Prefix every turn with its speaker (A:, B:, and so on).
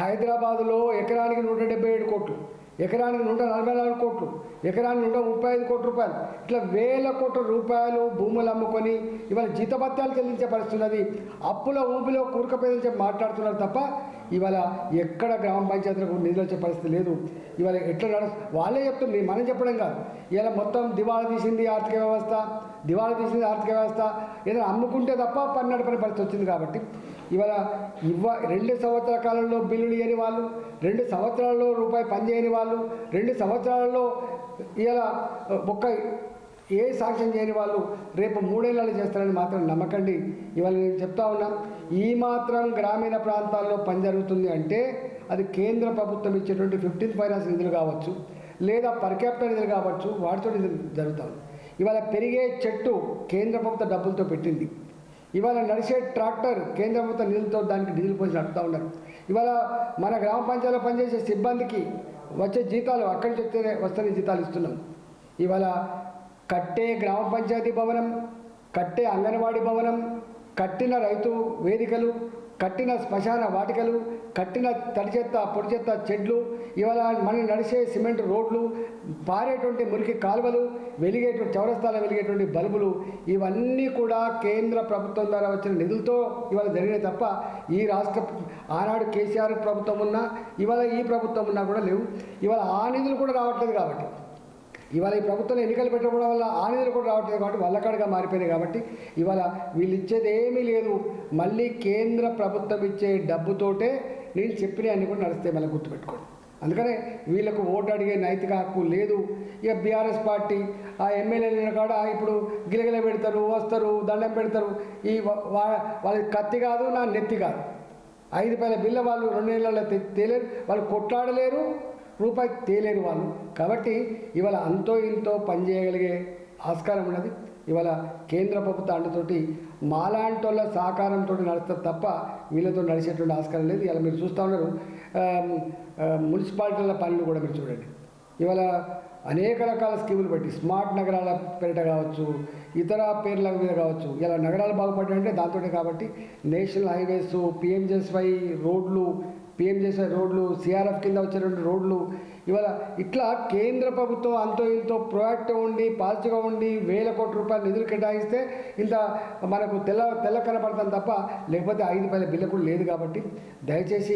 A: హైదరాబాదులో ఎకరానికి నూట డెబ్బై ఏడు కోట్లు ఎకరానికి నూట నలభై నాలుగు కోట్లు ఎకరానికి నూట ముప్పై ఐదు కోట్ల రూపాయలు. ఇట్లా వేల కోట్ల రూపాయలు భూములు అమ్ముకొని ఇవాళ జీతభత్యాలు చెల్లించే పరిస్థితున్నది అప్పుల ఊపిలో కూరకపోయించే మాట్లాడుతున్నారు తప్ప ఇవాళ ఎక్కడ గ్రామ పంచాయతీలకు నిధులు వచ్చే పరిస్థితి లేదు. ఇవాళ ఎట్లా నడు వాళ్ళే చెప్తుంది మనం చెప్పడం కాదు. ఇలా మొత్తం దివాళా తీసింది ఆర్థిక వ్యవస్థ దివాళా తీసింది ఆర్థిక వ్యవస్థ. ఏదైనా అమ్ముకుంటే తప్ప పని నడపని పరిస్థితి వచ్చింది కాబట్టి ఇవాళ ఇవ్వ రెండు సంవత్సరాల కాలంలో బిల్లులు ఇవ్వని వాళ్ళు రెండు సంవత్సరాల్లో రూపాయి పని చేయని వాళ్ళు రెండు సంవత్సరాలలో ఇలా ఒక్క ఏ సాక్ష్యం చేయని వాళ్ళు రేపు మూడేళ్ళు చేస్తారని మాత్రం నమ్మకండి. ఇవాళ నేను చెప్తా ఉన్నా ఈ మాత్రం గ్రామీణ ప్రాంతాల్లో పని జరుగుతుంది అంటే అది కేంద్ర ప్రభుత్వం ఇచ్చేటువంటి ఫిఫ్టీన్త్ ఫైనాన్స్ నిధులు కావచ్చు లేదా పర్ క్యాపిటల్ నిధులు కావచ్చు వాటితో జరుగుతాం ఇవాళ పెరిగే చెట్టు కేంద్ర ప్రభుత్వ డబ్బులతో పెట్టింది. ఇవాళ నడిచే ట్రాక్టర్ కేంద్ర ప్రభుత్వ నిధులతో దానికి డీజిల్ పోసి నడుపుతూ ఉన్నారు. ఇవాళ మన గ్రామ పంచాయతీలో పనిచేసే సిబ్బందికి వచ్చే జీతాలు అక్కడి నుంచి వస్తేనే వస్తేనే జీతాలు ఇస్తున్నాం. ఇవాళ కట్టే గ్రామ పంచాయతీ భవనం కట్టే అంగన్వాడీ భవనం కట్టిన రైతు వేదికలు కట్టిన శ్మశాన వాటికలు కట్టిన తడి చెత్త పొడి చెత్త చెడ్లు ఇవాళ మనం నడిచే సిమెంట్ రోడ్లు పారేటువంటి మురికి కాలువలు వెలిగేటువంటి చౌరస్తాల వెలిగేటువంటి బల్బులు ఇవన్నీ కూడా కేంద్ర ప్రభుత్వం ద్వారా వచ్చిన నిధులతో ఇవాళ జరిగినాయి తప్ప ఈ రాష్ట్ర ఆనాడు కేసీఆర్ ప్రభుత్వం ఉన్నా ఇవాళ ఈ ప్రభుత్వం ఉన్నా కూడా లేవు. ఇవాళ ఆ నిధులు కూడా రావట్లేదు కాబట్టి ఇవాళ ఈ ప్రభుత్వంలో ఎన్నికలు పెట్టడం వల్ల ఆ నిధులు కూడా రావట్లేదు కాబట్టి వల్లకాడుగా మారిపోయినాయి కాబట్టి ఇవాళ వీళ్ళు ఇచ్చేది ఏమీ లేదు. మళ్ళీ కేంద్ర ప్రభుత్వం ఇచ్చే డబ్బుతోటే నేను చెప్పిన అన్ని కూడా నడిస్తే మళ్ళీ గుర్తుపెట్టుకోండి. అందుకనే వీళ్ళకు ఓటు అడిగే నైతిక హక్కు లేదు. ఇక బీఆర్ఎస్ పార్టీ ఆ ఎమ్మెల్యేల కాడ ఇప్పుడు గిలగిల పెడతారు వస్తారు దండం పెడతారు. ఈ వా- కత్తి కాదు నా నెత్తి కాదు. ఐదు రూపాయల బిల్ల వాళ్ళు రెండు నెలల తే- వాళ్ళు కొట్లాడలేరు. రూపాయి తేలేని వాళ్ళు. కాబట్టి ఇవాళ అంతో ఇంతో పనిచేయగలిగే ఆస్కారం ఉన్నది. ఇవాళ కేంద్ర ప్రభుత్వ అండతోటి మాలాంటోళ్ళ సహకారంతో నడుస్తారు తప్ప వీళ్ళతో నడిచేటువంటి ఆస్కారం లేదు. ఇలా మీరు చూస్తూ ఉన్నారు. మున్సిపాలిటీల పనులు కూడా మీరు చూడండి. ఇవాళ అనేక రకాల స్కీములు పెట్టి స్మార్ట్ నగరాల పేరిట కావచ్చు ఇతర పేర్ల మీద కావచ్చు ఇలా నగరాలు బాగుపడ్డాయంటే దాంతోనే కాబట్టి నేషనల్ హైవేస్ పిఎంజెస్వై రోడ్లు పిఎంజెస్వై రోడ్లు సిఆర్ఎఫ్ కింద వచ్చేటువంటి రోడ్లు ఇవాళ ఇట్లా కేంద్ర ప్రభుత్వం అంతో ఇంతో ప్రొయాక్టివ్ ఉండి పాజిటివ్గా ఉండి వేల కోట్ల రూపాయలు నిధులు కేటాయిస్తే ఇంత మనకు తెల్ల తెల్ల కనపడతాం తప్ప లేకపోతే ఐదు పైల బిల్లు కూడా లేదు కాబట్టి దయచేసి